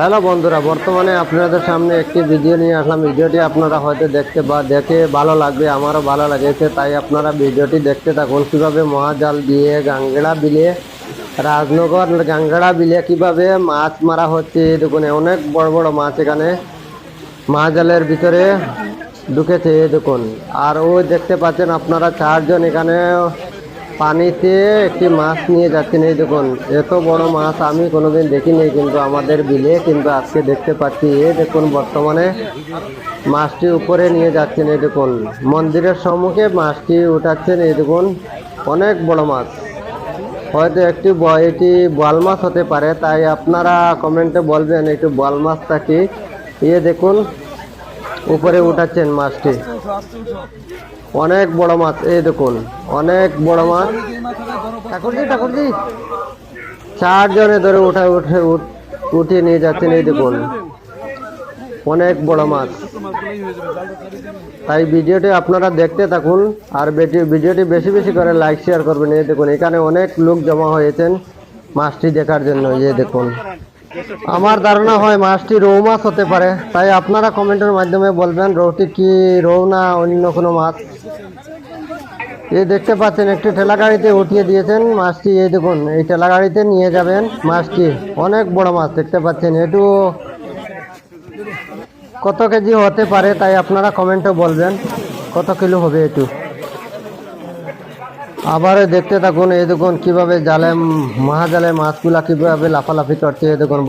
Hello বন্ধুরা, বর্তমানে আপনাদের সামনে একটি ভিডিও নিয়ে আসলাম। ভিডিওটি আপনারা হয়তো দেখতে বা দেখে ভালো লাগবে, আমারও ভালো লাগেছে, তাই আপনারা ভিডিওটি দেখতে থাকুন। কীভাবে মহাজাল দিয়ে গাঙ্গেড়া বিলে, রাজনগর গাঙ্গেড়া বিলে কীভাবে মাছ মারা হচ্ছে দেখুন, অনেক বড় বড় মাছ এখানে মহাজালের ভিতরে ঢুকেছে দেখুন। আর ও দেখতে পাচ্ছেন আপনারা চারজন এখানে পানিতে একটি মাছ নিয়ে যাচ্ছেন। এই দেখুন, এত বড় মাছ আমি কোনোদিন দেখিনি, কিন্তু আমাদের বিলে কিন্তু আজকে দেখতে পাচ্ছি। এই দেখুন, বর্তমানে মাছটি উপরে নিয়ে যাচ্ছেন, এই দেখুন। মন্দিরের সম্মুখে মাছটি উঠাচ্ছেন, এই দেখুন, অনেক বড় মাছ। হয়তো একটি এটি বোয়াল মাছ হতে পারে, তাই আপনারা কমেন্টে বলবেন, একটু বোয়াল মাছটা কি? ইয়ে দেখুন উপরে উঠাচ্ছেন মাছটি। অনেক বড় মাছ, এই দেখুন, অনেক বড় মাছ। ঠাকুরজি ঠাকুরজি। চারজনে ধরে উঠা, উঠে, উঠ- উঠিয়ে নিয়ে যাচ্ছেন, এই দেখুন। অনেক বড় মাছ। তাই ভিডিওটি আপনারা দেখতে থাকুন, আর ভিডিওটি বেশি বেশি করে লাইক শেয়ার করবেন, এই দেখুন। এখানে অনেক লোক জমা হয়েছেন মাছটি দেখার জন্য, এই দেখুন। আমার ধারণা হয় মাছটি রৌ মাছ হতে পারে, তাই আপনারা কমেন্টের মাধ্যমে বলবেন রৌটি কি রৌ না অন্য কোনো মাছ। এই দেখতে পাচ্ছেন, একটি ঠেলা গাড়িতে উঠিয়ে দিয়েছেন মাছটি, এই দেখুন, এই ঠেলা গাড়িতে নিয়ে যাবেন মাছটি। অনেক বড় মাছ দেখতে পাচ্ছেন একটু কত কেজি হতে পারে, তাই আপনারা কমেন্টে বলবেন কত কিলো হবে একটু আবার দেখতে থাকুন এই দেখুন কীভাবে জালে মহাজালে মাছগুলা কীভাবে লাফালাফি করছে এই দেখুন